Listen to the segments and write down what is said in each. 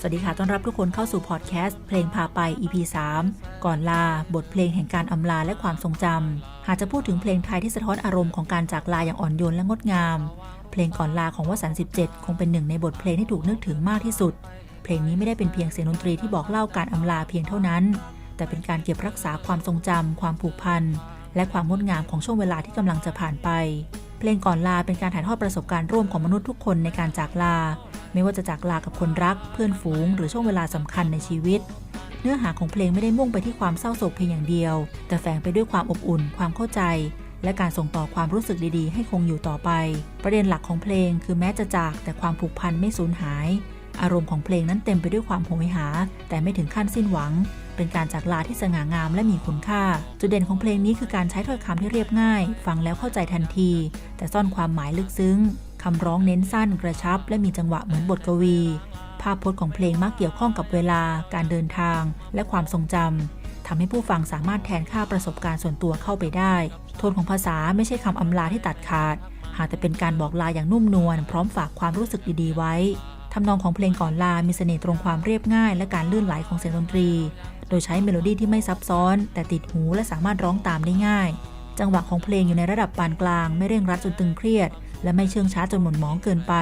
สวัสดีค่ะ ต้อนรับทุกคนเข้าสู่พอดแคสต์เพลงพาไป EP 3 ก่อนลา บทเพลงแห่งการอำลาและความทรงจำ หากจะพูดถึงเพลงไทยที่สะท้อนอารมณ์ของการจากลาอย่างอ่อนโยนและงดงาม เพลงก่อนลาของวสันต์17 คงเป็นหนึ่งในบทเพลงที่ถูกนึกถึงมากที่สุด เพลงนี้ไม่ได้เป็นเพียงเสียงดนตรีที่บอกเล่าการอำลาเพียงเท่านั้น แต่เป็นการเก็บรักษาความทรงจำความผูกพัน และความงดงามของช่วงเวลาที่กำลังจะผ่านไป เพลงก่อนลาเป็นการถ่ายทอดประสบการณ์ร่วมของมนุษย์ทุกคนในการจากลา ไม่ว่าจะจากลากับคนรัก เพื่อนฝูง หรือช่วงเวลาสำคัญในชีวิต เนื้อหาของเพลงไม่ได้มุ่งไปที่ความเศร้าโศกเพียงอย่างเดียว แต่แฝงไปด้วยความอบอุ่น ความเข้าใจ และการส่งต่อความรู้สึกดีๆ ให้คงอยู่ต่อไป ประเด็นหลักของเพลงคือแม้จะจากแต่ความผูกพันไม่สูญหาย อารมณ์ของเพลงนั้นเต็มไปด้วยความโหยหา แต่ไม่ถึงขั้นสิ้นหวังเป็นการจากลาที่สง่างามและมีคุณค่า จุดเด่นของเพลงนี้คือการใช้ถ้อยคำที่เรียบง่าย ฟังแล้วเข้าใจทันที แต่ซ่อนความหมายลึกซึ้ง คำร้องเน้นสั้นกระชับ และมีจังหวะเหมือนบทกวี ภาพพจน์ของเพลงมักเกี่ยวข้องกับเวลา การเดินทาง และความทรงจำทำให้ผู้ฟังสามารถแทนค่าประสบการณ์ส่วนตัวเข้าไปได้ โทนของภาษาไม่ใช่คำอำลาที่ตัดขาด หากแต่เป็นการบอกลาอย่างนุ่มนวลพร้อมฝากความรู้สึกดีๆไว้ทำนองของเพลงก่อนลา มีเสน่ห์ตรงความเรียบง่าย และการลื่นไหลของเสียงดนตรี โดยใช้เมโลดี้ที่ไม่ซับซ้อน แต่ติดหูและสามารถร้องตามได้ง่าย จังหวะของเพลงอยู่ในระดับปานกลาง ไม่เร่งรัดจนตึงเครียด และไม่เชื่องช้าจนหม่นหมองเกินไป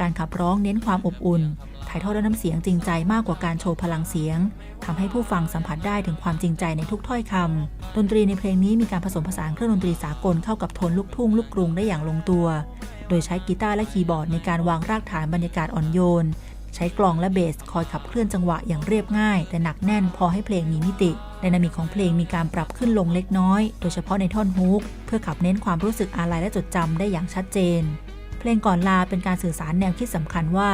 การขับร้องเน้นความอบอุ่น ถ่ายทอดด้วยน้ำเสียงจริงใจมากกว่าการโชว์พลังเสียงทำให้ผู้ฟังสัมผัสได้ถึงความจริงใจในทุกถ้อยคำดนตรีในเพลงนี้มีการผสมผสานเครื่องดนตรีสากลเข้ากับโทนลูกทุ่งลูกกรุงได้อย่างลงตัว โดยใช้กีตาร์และคีย์บอร์ดในการวางรากฐานบรรยากาศอ่อนโยน ใช้กลองและเบสคอยขับเคลื่อนจังหวะอย่างเรียบง่าย แต่หนักแน่นพอให้เพลงมีมิติ นามิกของเพลงมีการปรับขึ้นลงเล็กน้อย โดยเฉพาะในท่อนฮุก เพื่อขับเน้นความรู้สึกอาลัยและจดจำได้อย่างชัดเจน เพลงก่อนลาเป็นการสื่อสารแนวคิดสำคัญว่า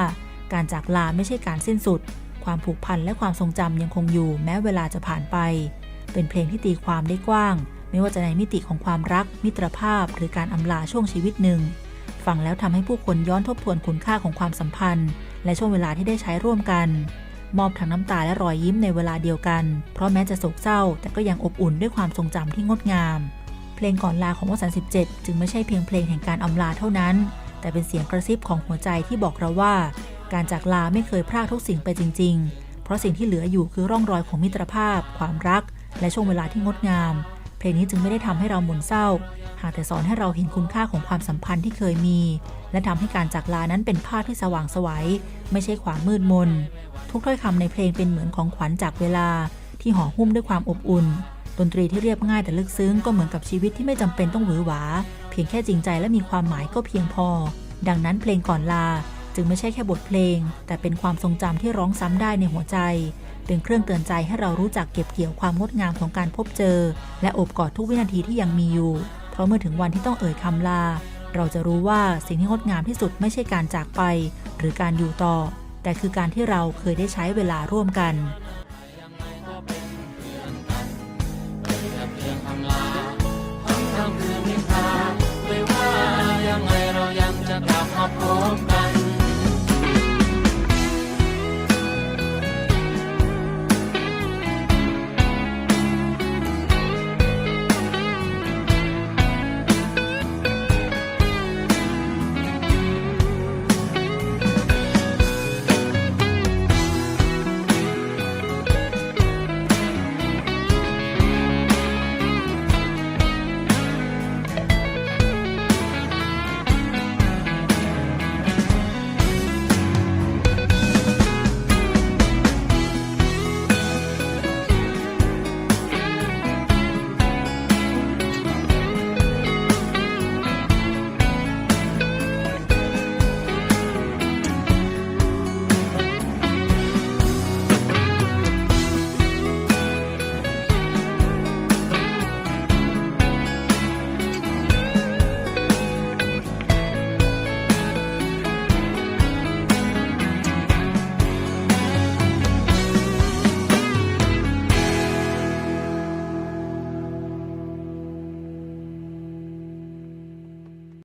การจากลาไม่ใช่การสิ้นสุด ความผูกพันและความทรงจำยังคงอยู่ แม้เวลาจะผ่านไป เป็นเพลงที่ตีความได้กว้าง ไม่ว่าจะในมิติของความรัก มิตรภาพ หรือการอำลาช่วงชีวิตหนึ่งฟังแล้วทำให้ผู้คนย้อนทบทวนคุณค่าของความสัมพันธ์ และช่วงเวลาที่ได้ใช้ร่วมกัน มอบทั้งน้ำตาและรอยยิ้มในเวลาเดียวกัน เพราะแม้จะโศกเศร้า แต่ก็ยังอบอุ่นด้วยความทรงจำที่งดงาม เพลงก่อนลาของวสันต์17 จึงไม่ใช่เพียงเพลงแห่งการอำลาเท่านั้น แต่เป็นเสียงกระซิบของหัวใจที่บอกเราว่า การจากลาไม่เคยพรากทุกสิ่งไปจริง ๆ เพราะสิ่งที่เหลืออยู่คือร่องรอยของมิตรภาพ ความรัก และช่วงเวลาที่งดงาม เพลงนี้จึงไม่ได้ทำให้เราหมุนเศร้า หากแต่สอนให้เราเห็นคุณค่าของความสัมพันธ์ที่เคยมี และทำให้การจากลานั้นเป็นภาพที่สว่างไสวัย ไม่ใช่ความมืดมน ทุกถ้อยคำในเพลงเป็นเหมือนของขวัญจากเวลา ที่ห่อหุ้มด้วยความอบอุ่น ดนตรีที่เรียบง่ายแต่ลึกซึ้งก็เหมือนกับชีวิตที่ไม่จำเป็นต้องหวือหวา เพียงแค่จริงใจและมีความหมายก็เพียงพอ ดังนั้นเพลงก่อนลา จึงไม่ใช่แค่บทเพลง แต่เป็นความทรงจำที่ร้องซ้ำได้ในหัวใจ เป็นเครื่องเตือนใจให้เรารู้จักเก็บเกี่ยวความงดงามของการพบเจอ และโอบกอดทุกวินาทีที่ยังมีอยู่ เพราะเมื่อถึงวันที่ต้องเอ่ยคำลา เราจะรู้ว่าสิ่งที่งดงามที่สุดไม่ใช่การจากไป หรือการอยู่ต่อ แต่คือการที่เราเคยได้ใช้เวลาร่วมกันยังไงเรายังจะกลับมาพบกัน